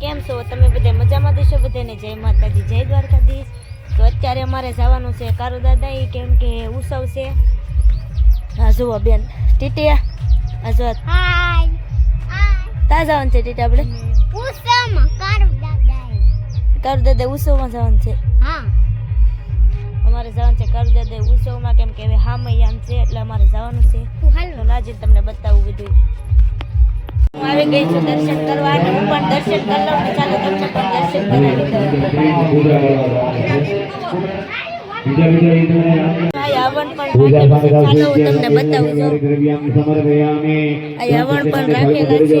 કેમ છો? તમે બધા મજામાં દેશો બધાને જય માતાજી જય દ્વારકાધીશ. તો અત્યારે અમારે જવાનું છે કારુ દાદા એ કેમ કે ઉત્સવ છે. હા જુઓ બેન ટીટિયા આ જો જવાનું છે ટીટી આપણે? કારું દાદા ઉત્સવમાં જવાનું છે. હા. અમારે જવાનું છે કારુ દાદા ઉત્સવમાં કેમ કે હવે હા મૈયાન છે એટલે અમારે જવાનું છે. તું તમને બતાવું બધું. હું આવી ગઈ છું દર્શન કરવા અને હું પણ દર્શન કરી લઉં ને ચાલો તમને પણ દર્શન કરાવી દઉં. આ પણ રાખેલું છે.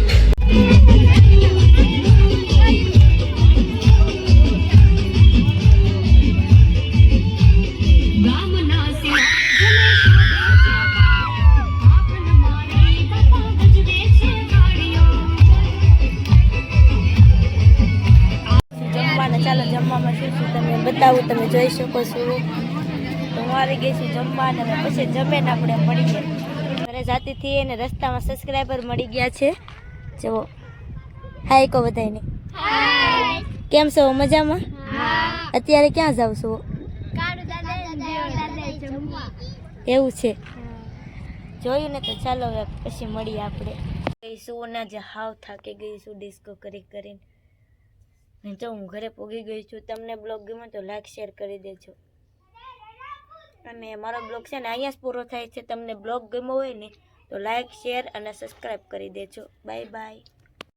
ચાલો જમવામાં શું શું તમે બતાવું તમે જોઈ શકો છો. તો હું આવી ગઈ છું જમવાને અને પછી જમીને આપણે મળી ઘરે જાતી થી અને રસ્તામાં સબસ્ક્રાઈબર મળી ગયા છે. જુઓ. હાય કહો બધાને કેમ છો? મજામાં? અત્યારે ક્યાં જાવ છો? જમવા. એવું છે. જોયું ને તો ચાલો હવે પછી મળીએ આપણે. ગઈશું ના જે હાવ થાકી ગઈશું ડિસ્કો કરી કરીને. નહીં તો હું ઘરે પોગી ગઈ છું. તમને બ્લોગ ગમે તો લાઈક શેર કરી દેજો. અને મારો બ્લોગ છે ને અહીંયા જ પૂરો થાય છે. તમને બ્લોગ ગમ્યો હોય ને તો લાઈક શેર અને સબસ્ક્રાઈબ કરી દેજો. Bye bye